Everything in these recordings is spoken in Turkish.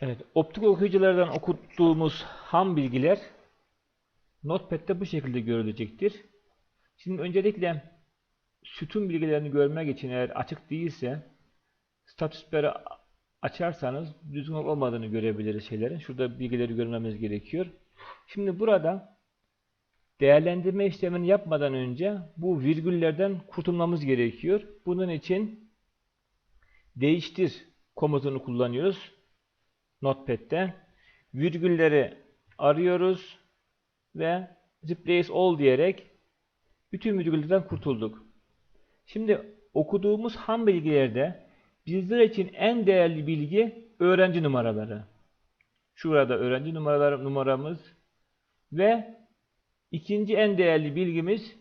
Evet, optik okuyuculardan okuttuğumuz ham bilgiler Notepad'de bu şekilde görülecektir. Şimdi öncelikle sütun bilgilerini görmek için eğer açık değilse statüsleri açarsanız düzgün olmadığını görebiliriz şeylerin. Şurada bilgileri görmemiz gerekiyor. Şimdi burada değerlendirme işlemini yapmadan önce bu virgüllerden kurtulmamız gerekiyor. Bunun için değiştir komutunu kullanıyoruz. Notepad'de virgülleri arıyoruz ve replace all diyerek bütün virgüllerden kurtulduk. Şimdi okuduğumuz ham bilgilerde bizler için en değerli bilgi öğrenci numaraları. Şurada öğrenci numaraları numaramız ve ikinci en değerli bilgimiz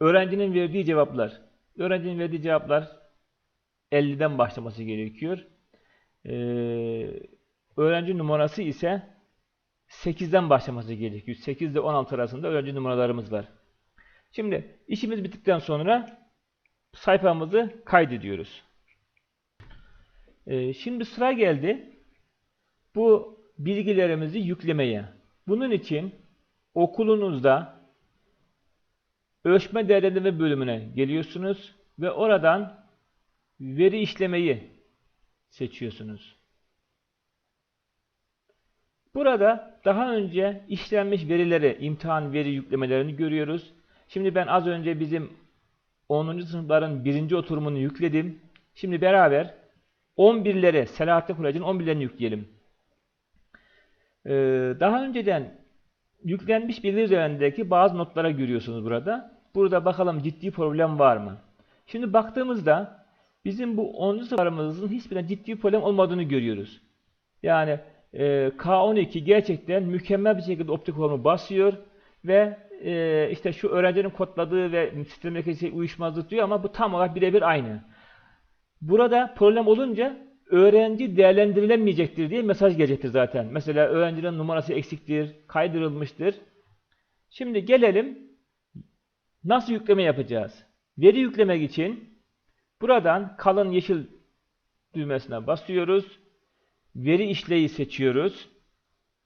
öğrencinin verdiği cevaplar. Öğrencinin verdiği cevaplar 50'den başlaması gerekiyor. Ee, öğrenci numarası ise 8'den başlaması gerekiyor. 8 ile 16 arasında öğrenci numaralarımız var. Şimdi işimiz bittikten sonra sayfamızı kaydediyoruz. Ee, şimdi sıra geldi bu bilgilerimizi yüklemeye. Bunun için okulunuzda ölçme değerlendirme bölümüne geliyorsunuz ve oradan veri işlemeyi seçiyorsunuz. Burada daha önce işlenmiş verileri, imtihan veri yüklemelerini görüyoruz. Şimdi ben az önce bizim 10. sınıfların birinci oturumunu yükledim. Şimdi beraber 11'lere, Selahattin Kuracı'nın 11'lerini yükleyelim. Ee, daha önceden yüklenmiş bilgi üzerindeki bazı notlara görüyorsunuz burada. Burada bakalım ciddi problem var mı? Şimdi baktığımızda bizim bu 10. sınıflarımızın hiçbirine ciddi bir problem olmadığını görüyoruz. Yani e, K12 gerçekten mükemmel bir şekilde optik formu basıyor ve e, işte şu öğrencinin kodladığı ve sistemdeki şey uyuşmazlık diyor ama bu tam olarak birebir aynı. Burada problem olunca öğrenci değerlendirilemeyecektir diye mesaj gelecektir zaten. Mesela öğrencinin numarası eksiktir, kaydırılmıştır. Şimdi gelelim nasıl yükleme yapacağız? Veri yüklemek için buradan kalın yeşil düğmesine basıyoruz. Veri işleyi seçiyoruz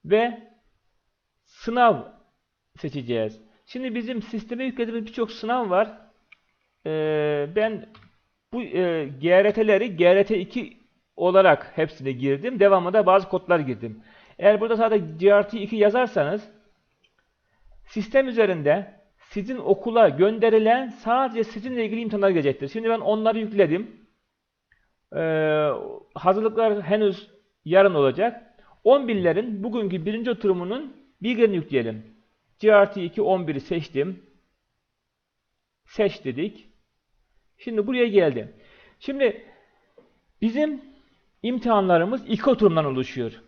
ve sınav seçeceğiz. Şimdi bizim sisteme yüklediğimiz birçok sınav var. Ee, ben bu e, GRT'leri GRT2 olarak hepsine girdim. Devamında bazı kodlar girdim. Eğer burada sadece GRT2 yazarsanız sistem üzerinde sizin okula gönderilen sadece sizinle ilgili imtihanlar gelecektir. Şimdi ben onları yükledim. Ee, hazırlıklar henüz yarın olacak. 11'lerin bugünkü birinci oturumunun bilgilerini yükleyelim. GRT2 11'i seçtim. Seç dedik. Şimdi buraya geldi. Şimdi bizim imtihanlarımız iki oturumdan oluşuyor.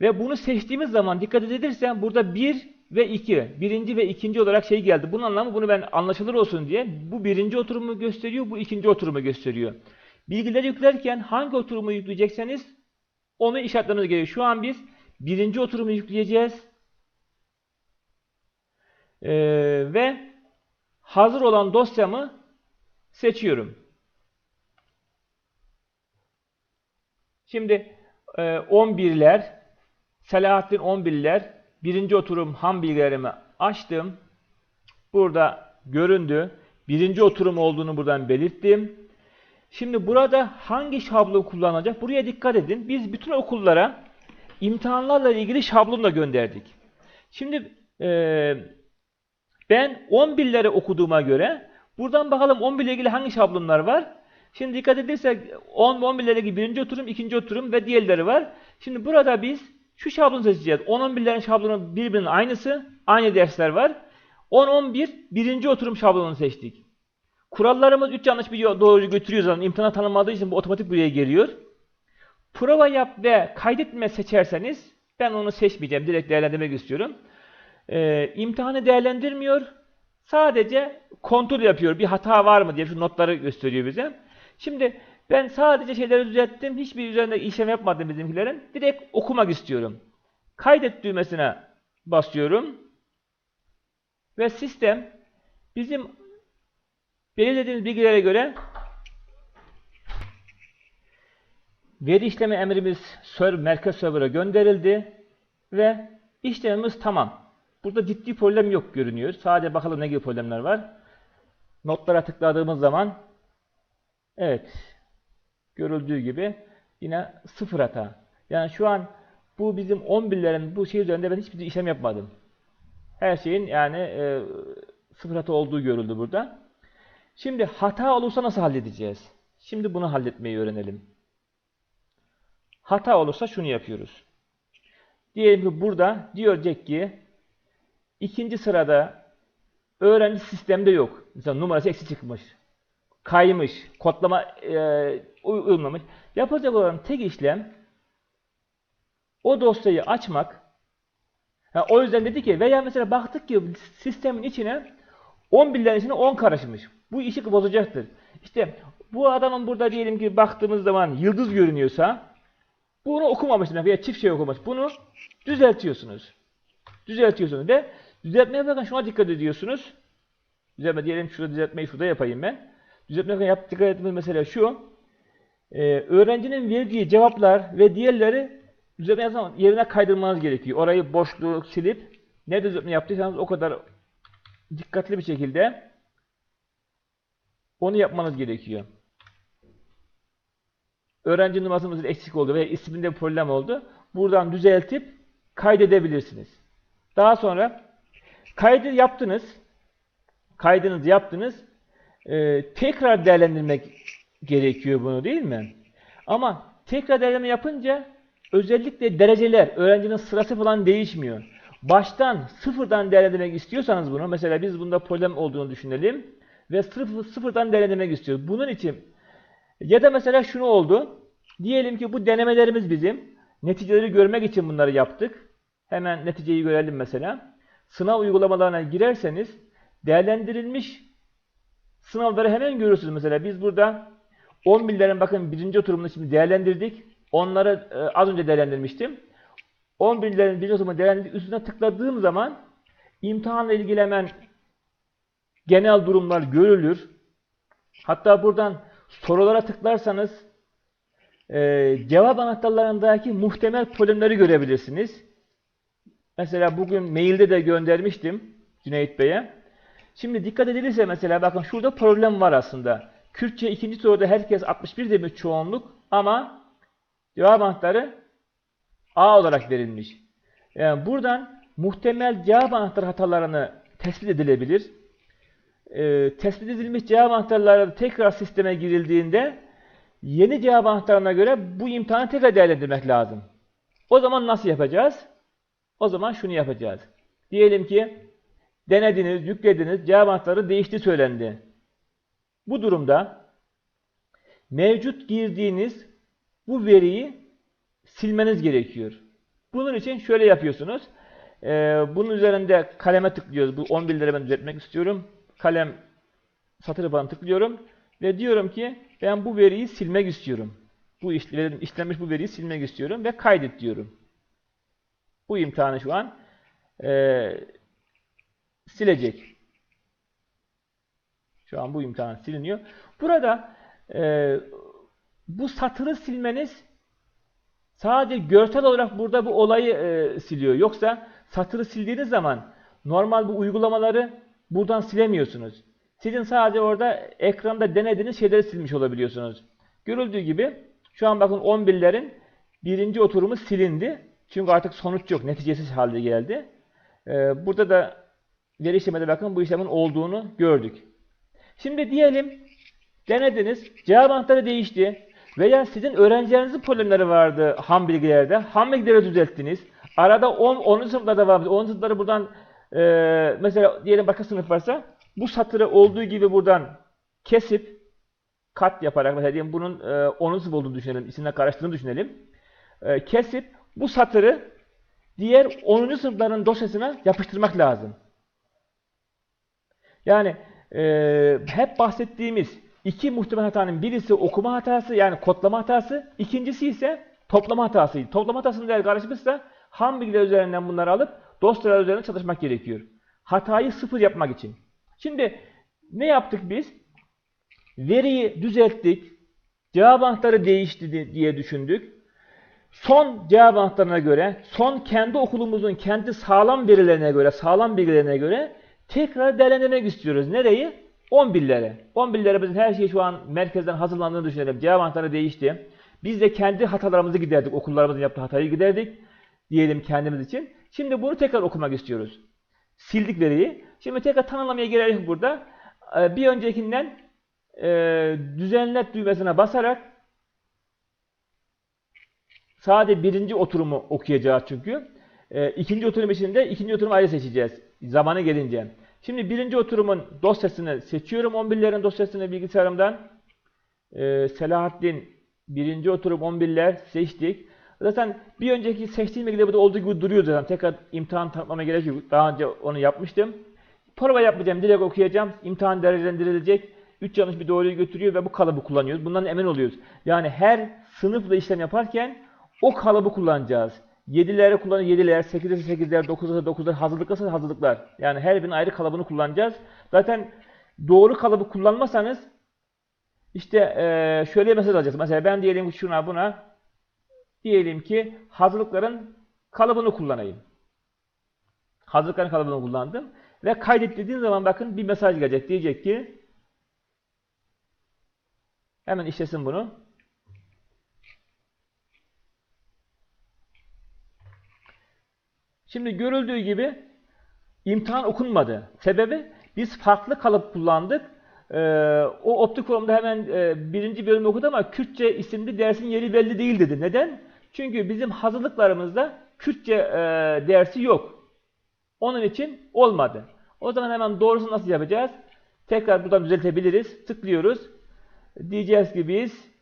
Ve bunu seçtiğimiz zaman dikkat edilirse burada 1 ve 2, birinci ve ikinci olarak şey geldi. Bunun anlamı bunu ben anlaşılır olsun diye bu birinci oturumu gösteriyor, bu ikinci oturumu gösteriyor. Bilgileri yüklerken hangi oturumu yükleyecekseniz onu işaretlemeniz gerekiyor. Şu an biz birinci oturumu yükleyeceğiz. Ee, ve hazır olan dosyamı seçiyorum. Şimdi e, 11'ler, Selahattin 11'ler, birinci oturum ham bilgilerimi açtım. Burada göründü. Birinci oturum olduğunu buradan belirttim. Şimdi burada hangi şablon kullanacak? Buraya dikkat edin. Biz bütün okullara imtihanlarla ilgili şablon da gönderdik. Şimdi e, ben 11'leri okuduğuma göre buradan bakalım 11 ile ilgili hangi şablonlar var? Şimdi dikkat edersek 10 ve 11 ile ilgili birinci oturum, ikinci oturum ve diğerleri var. Şimdi burada biz şu şablonu seçeceğiz. 10-11'lerin şablonu birbirinin aynısı. Aynı dersler var. 10-11 birinci oturum şablonunu seçtik. Kurallarımız 3 yanlış bir doğru götürüyor zaten. İmtihana tanınmadığı için bu otomatik buraya geliyor. Prova yap ve kaydetme seçerseniz ben onu seçmeyeceğim. Direkt değerlendirmek istiyorum. Ee, imtihanı değerlendirmiyor. Sadece kontrol yapıyor. Bir hata var mı diye şu notları gösteriyor bize. Şimdi ben sadece şeyleri düzelttim. Hiçbir üzerinde işlem yapmadım bizimkilerin. Direkt okumak istiyorum. Kaydet düğmesine basıyorum. Ve sistem bizim belirlediğimiz bilgilere göre veri işleme emrimiz server, merkez server'a gönderildi ve işlemimiz tamam. Burada ciddi problem yok görünüyor. Sadece bakalım ne gibi problemler var. Notlara tıkladığımız zaman evet görüldüğü gibi yine sıfır hata. Yani şu an bu bizim 11'lerin bu şey üzerinde ben hiçbir işlem yapmadım. Her şeyin yani e, sıfır hata olduğu görüldü burada. Şimdi hata olursa nasıl halledeceğiz? Şimdi bunu halletmeyi öğrenelim. Hata olursa şunu yapıyoruz. Diyelim ki burada diyecek ki ikinci sırada öğrenci sistemde yok. Mesela numarası eksi çıkmış. Kaymış. Kodlama e, uyulmamış. Yapacak olan tek işlem o dosyayı açmak. Ha, o yüzden dedi ki veya mesela baktık ki sistemin içine 11'lerin içine 10 karışmış. Bu işi bozacaktır. İşte bu adamın burada diyelim ki baktığımız zaman yıldız görünüyorsa bunu okumamış veya çift şey okumamış. Bunu düzeltiyorsunuz. Düzeltiyorsunuz ve düzeltmeye bakın şuna dikkat ediyorsunuz. Düzeltme diyelim şurada düzeltmeyi şurada yapayım ben. Düzeltmeye yap, dikkat etmeniz mesela şu. Ee, öğrencinin verdiği cevaplar ve diğerleri düzeltme zaman yerine kaydırmanız gerekiyor. Orayı boşluğu silip ne düzeltme yaptıysanız o kadar dikkatli bir şekilde onu yapmanız gerekiyor. Öğrenci numarasımız eksik oldu veya isminde bir problem oldu. Buradan düzeltip kaydedebilirsiniz. Daha sonra kaydı yaptınız. Kaydınızı yaptınız. Ee, tekrar değerlendirmek gerekiyor bunu değil mi? Ama tekrar değerlendirme yapınca özellikle dereceler, öğrencinin sırası falan değişmiyor. Baştan sıfırdan değerlendirmek istiyorsanız bunu, mesela biz bunda problem olduğunu düşünelim ve sıfır, sıfırdan değerlendirmek istiyoruz. Bunun için ya da mesela şunu oldu. Diyelim ki bu denemelerimiz bizim. Neticeleri görmek için bunları yaptık. Hemen neticeyi görelim mesela. Sınav uygulamalarına girerseniz değerlendirilmiş sınavları hemen görürsünüz. Mesela biz burada 10 billerin bakın birinci oturumunu şimdi değerlendirdik. Onları e, az önce değerlendirmiştim. 10 billerin birinci oturumunu değerlendirdik. Üstüne tıkladığım zaman imtihanla ilgili hemen genel durumlar görülür. Hatta buradan sorulara tıklarsanız e, cevap anahtarlarındaki muhtemel problemleri görebilirsiniz. Mesela bugün mailde de göndermiştim Cüneyt Bey'e. Şimdi dikkat edilirse mesela bakın şurada problem var aslında. Kürtçe ikinci soruda herkes 61 demiş çoğunluk ama cevap anahtarı A olarak verilmiş. Yani buradan muhtemel cevap anahtarı hatalarını tespit edilebilir. Ee, tespit edilmiş cevap anahtarları tekrar sisteme girildiğinde yeni cevap anahtarına göre bu imtihanı tekrar değerlendirmek lazım. O zaman nasıl yapacağız? O zaman şunu yapacağız. Diyelim ki denediniz, yüklediniz, cevap anahtarı değişti söylendi. Bu durumda mevcut girdiğiniz bu veriyi silmeniz gerekiyor. Bunun için şöyle yapıyorsunuz. Ee, bunun üzerinde kaleme tıklıyoruz. Bu 11 lira ben düzeltmek istiyorum. Kalem satır bağını tıklıyorum. Ve diyorum ki ben bu veriyi silmek istiyorum. Bu işlenmiş bu veriyi silmek istiyorum ve kaydet diyorum. Bu imtihanı şu an e, silecek. Şu an bu imtihan siliniyor. Burada e, bu satırı silmeniz sadece görsel olarak burada bu olayı e, siliyor. Yoksa satırı sildiğiniz zaman normal bu uygulamaları buradan silemiyorsunuz. Sizin sadece orada ekranda denediğiniz şeyleri silmiş olabiliyorsunuz. Görüldüğü gibi şu an bakın 11'lerin birinci oturumu silindi. Çünkü artık sonuç yok. Neticesiz halde geldi. Ee, burada da işlemede bakın bu işlemin olduğunu gördük. Şimdi diyelim denediniz. Cevap anahtarı değişti. Veya sizin öğrencilerinizin problemleri vardı ham bilgilerde. Ham bilgileri düzelttiniz. Arada 10, 10. sınıflarda vardı. 10. sınıfları buradan e, mesela diyelim başka sınıf varsa bu satırı olduğu gibi buradan kesip kat yaparak mesela diyelim bunun e, 10. sınıf olduğunu düşünelim. isimle karıştığını düşünelim. E, kesip bu satırı diğer 10. sınıfların dosyasına yapıştırmak lazım. Yani e, hep bahsettiğimiz iki muhtemel hatanın birisi okuma hatası yani kodlama hatası, ikincisi ise toplama hatası. Toplama hatasının değer karışmışsa ham bilgiler üzerinden bunları alıp dosyalar üzerinde çalışmak gerekiyor. Hatayı sıfır yapmak için. Şimdi ne yaptık biz? Veriyi düzelttik. cevap anahtarı değişti di- diye düşündük. Son cevap anahtarına göre, son kendi okulumuzun kendi sağlam verilerine göre, sağlam bilgilerine göre tekrar değerlendirmek istiyoruz. Nereyi? 11'lere. 11'lere bizim her şey şu an merkezden hazırlandığını düşünelim. Cevap anahtarı değişti. Biz de kendi hatalarımızı giderdik. Okullarımızın yaptığı hatayı giderdik. Diyelim kendimiz için. Şimdi bunu tekrar okumak istiyoruz. Sildik veriyi. Şimdi tekrar tanımlamaya gerek burada. Ee, Bir öncekinden e, düzenlet düğmesine basarak Sadece birinci oturumu okuyacağız çünkü. E, ikinci oturum için de ikinci oturumu ayrı seçeceğiz. Zamanı gelince. Şimdi birinci oturumun dosyasını seçiyorum. 11'lerin dosyasını bilgisayarımdan. E, Selahattin birinci oturum 11'ler seçtik. Zaten bir önceki seçtiğim ilgili burada olduğu gibi duruyor zaten. Tekrar imtihan tanıtmama gerek yok. Daha önce onu yapmıştım. Prova yapmayacağım. Direkt okuyacağım. İmtihan derecelendirilecek. 3 yanlış bir doğruyu götürüyor ve bu kalıbı kullanıyoruz. Bundan emin oluyoruz. Yani her sınıfla işlem yaparken o kalıbı kullanacağız. 7'lere kullanır 7'ler, 8'e 8'ler, 9'a 9'lar, hazırlıklarsa hazırlıklar. Yani her birinin ayrı kalıbını kullanacağız. Zaten doğru kalıbı kullanmasanız işte eee, şöyle mesaj alacağız. Mesela ben diyelim ki şuna buna diyelim ki hazırlıkların kalıbını kullanayım. Hazırlıkların kalıbını kullandım. Ve kaydet dediğim zaman bakın bir mesaj gelecek. Diyecek ki hemen işlesin bunu. Şimdi görüldüğü gibi imtihan okunmadı. Sebebi biz farklı kalıp kullandık. Ee, o optik forumda hemen e, birinci bölümü okudu ama Kürtçe isimli dersin yeri belli değil dedi. Neden? Çünkü bizim hazırlıklarımızda Kürtçe e, dersi yok. Onun için olmadı. O zaman hemen doğrusunu nasıl yapacağız? Tekrar buradan düzeltebiliriz. Tıklıyoruz. Diyeceğiz ki biz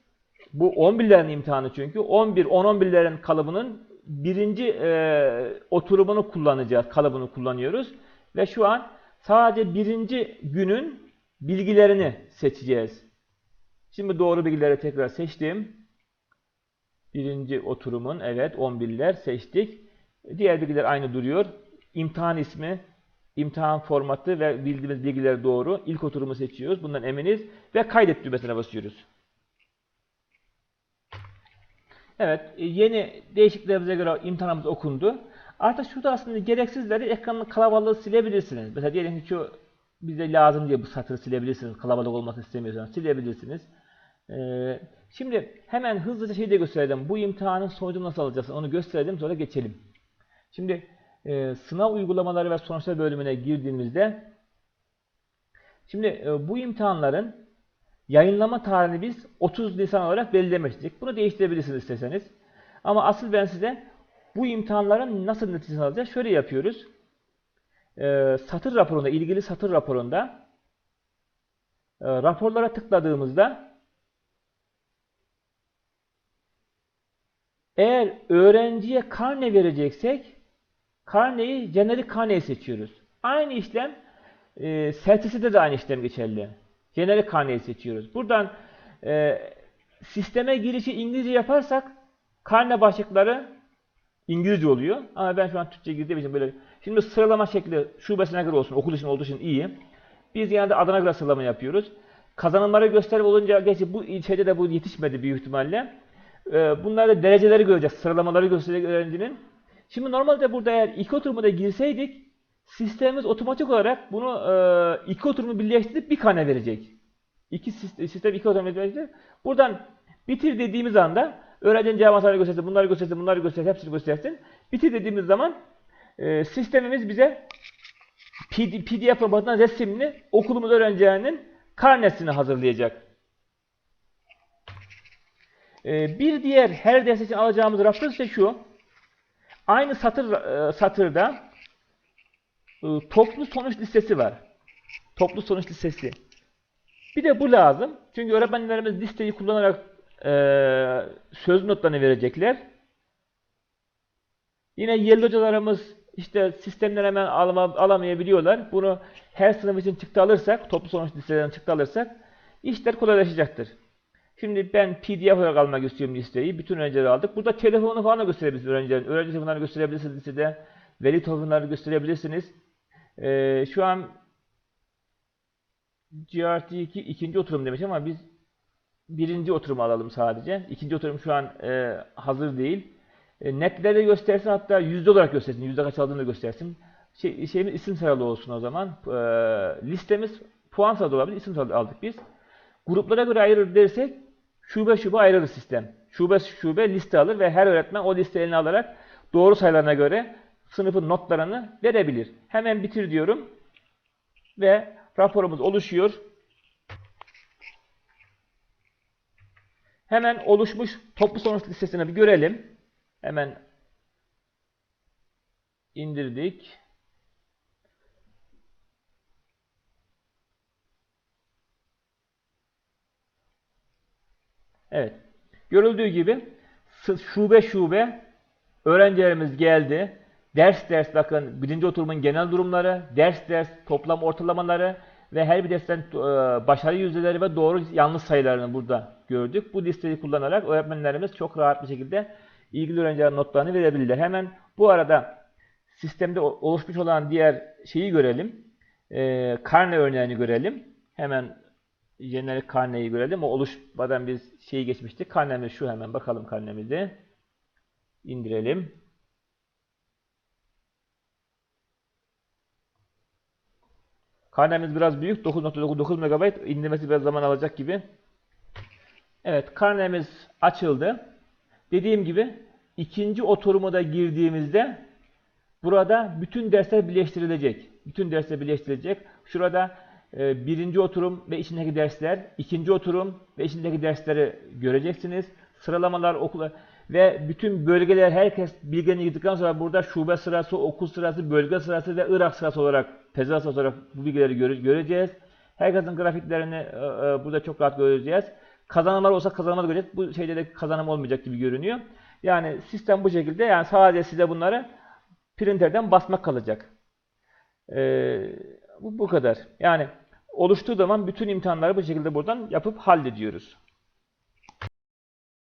bu 11'lerin imtihanı çünkü 11 10-11'lerin kalıbının birinci e, oturumunu kullanacağız. Kalıbını kullanıyoruz. Ve şu an sadece birinci günün bilgilerini seçeceğiz. Şimdi doğru bilgileri tekrar seçtim. Birinci oturumun evet 11'ler seçtik. Diğer bilgiler aynı duruyor. İmtihan ismi, imtihan formatı ve bildiğimiz bilgiler doğru. İlk oturumu seçiyoruz. Bundan eminiz. Ve kaydet düğmesine basıyoruz. Evet, e, yeni değişikliklerimize göre imtihanımız okundu. Artık şurada aslında gereksizleri ekranın kalabalığı silebilirsiniz. Mesela diyelim ki şu bize lazım diye bu satırı silebilirsiniz. Kalabalık olmasını istemiyorsanız silebilirsiniz. Ee, şimdi hemen hızlıca şeyi de gösterelim. Bu imtihanın sonucunu nasıl alacağız? Onu gösterelim sonra geçelim. Şimdi e, sınav uygulamaları ve sonuçlar bölümüne girdiğimizde şimdi e, bu imtihanların Yayınlama tarihini biz 30 Nisan olarak belirlemiştik. Bunu değiştirebilirsiniz isterseniz. Ama asıl ben size bu imtihanların nasıl neticesini alacağız? Şöyle yapıyoruz. Ee, satır raporunda, ilgili satır raporunda e, raporlara tıkladığımızda eğer öğrenciye karne vereceksek karneyi jenerik karneyi seçiyoruz. Aynı işlem e, sertiside de aynı işlem geçerli. Jenerik karneyi seçiyoruz. Buradan e, sisteme girişi İngilizce yaparsak karne başlıkları İngilizce oluyor. Ama ben şu an Türkçe girdiğim için böyle. Şimdi sıralama şekli şubesine göre olsun. Okul için olduğu için iyi. Biz genelde adına göre sıralama yapıyoruz. Kazanımları gösterip olunca gerçi bu şeyde de bu yetişmedi büyük ihtimalle. E, bunlarda dereceleri göreceğiz. Sıralamaları gösterecek öğrencinin. Şimdi normalde burada eğer iki oturumu da girseydik sistemimiz otomatik olarak bunu e, iki oturumu birleştirip bir kane verecek. İki sistem, iki oturumu birleştirip buradan bitir dediğimiz anda öğrencinin cevap göstersin, bunları göstersin, bunları göstersin, hepsini göstersin. Bitir dediğimiz zaman e, sistemimiz bize PD, PDF formatından resimli okulumuz öğrencilerinin karnesini hazırlayacak. E, bir diğer her ders için alacağımız rapor ise şu. Aynı satır e, satırda toplu sonuç listesi var. Toplu sonuç listesi. Bir de bu lazım. Çünkü öğretmenlerimiz listeyi kullanarak e, söz notlarını verecekler. Yine yerli hocalarımız işte sistemden hemen alama, alamayabiliyorlar. Bunu her sınıf için çıktı alırsak, toplu sonuç listeden çıktı alırsak işler kolaylaşacaktır. Şimdi ben PDF olarak almak istiyorum listeyi. Bütün öğrencileri aldık. Burada telefonu falan da gösterebilirsiniz öğrencilerin. Öğrenci telefonlarını gösterebilirsiniz listede. Veli telefonlarını gösterebilirsiniz. Ee, şu an GRT2 ikinci oturum demiş ama biz birinci oturumu alalım sadece. İkinci oturum şu an e, hazır değil. E, netleri göstersin hatta yüzde olarak göstersin. Yüzde kaç aldığını göstersin. Şey, şeyimiz isim sıralı olsun o zaman. E, listemiz puan sıralı olabilir. isim sıralı aldık biz. Gruplara göre ayırır dersek şube şube ayırır sistem. Şube şube liste alır ve her öğretmen o liste eline alarak doğru sayılarına göre sınıfın notlarını verebilir. Hemen bitir diyorum. Ve raporumuz oluşuyor. Hemen oluşmuş toplu sonuç listesini bir görelim. Hemen indirdik. Evet. Görüldüğü gibi şube şube öğrencilerimiz geldi. Ders ders bakın birinci oturumun genel durumları, ders ders toplam ortalamaları ve her bir dersten e, başarı yüzdeleri ve doğru yanlış sayılarını burada gördük. Bu listeyi kullanarak öğretmenlerimiz çok rahat bir şekilde ilgili öğrencilerin notlarını verebilirler. Hemen bu arada sistemde oluşmuş olan diğer şeyi görelim. E, karne örneğini görelim. Hemen jenerik karneyi görelim. O oluşmadan biz şeyi geçmiştik. Karnemiz şu hemen bakalım karnemizi. İndirelim. Karnemiz biraz büyük. 9.9 MB indirmesi biraz zaman alacak gibi. Evet karnemiz açıldı. Dediğim gibi ikinci oturuma da girdiğimizde burada bütün dersler birleştirilecek. Bütün dersler birleştirilecek. Şurada e, birinci oturum ve içindeki dersler, ikinci oturum ve içindeki dersleri göreceksiniz. Sıralamalar okula ve bütün bölgeler herkes bilgilerini girdikten sonra burada şube sırası, okul sırası, bölge sırası ve Irak sırası olarak, pezara sırası olarak bu bilgileri göre- göreceğiz. Herkesin grafiklerini e, e, burada çok rahat göreceğiz. Kazanımlar olsa kazanımlar göreceğiz. Bu şeyde de kazanım olmayacak gibi görünüyor. Yani sistem bu şekilde. Yani sadece size bunları printerden basmak kalacak. Ee, bu, bu kadar. Yani oluştuğu zaman bütün imtihanları bu şekilde buradan yapıp hallediyoruz.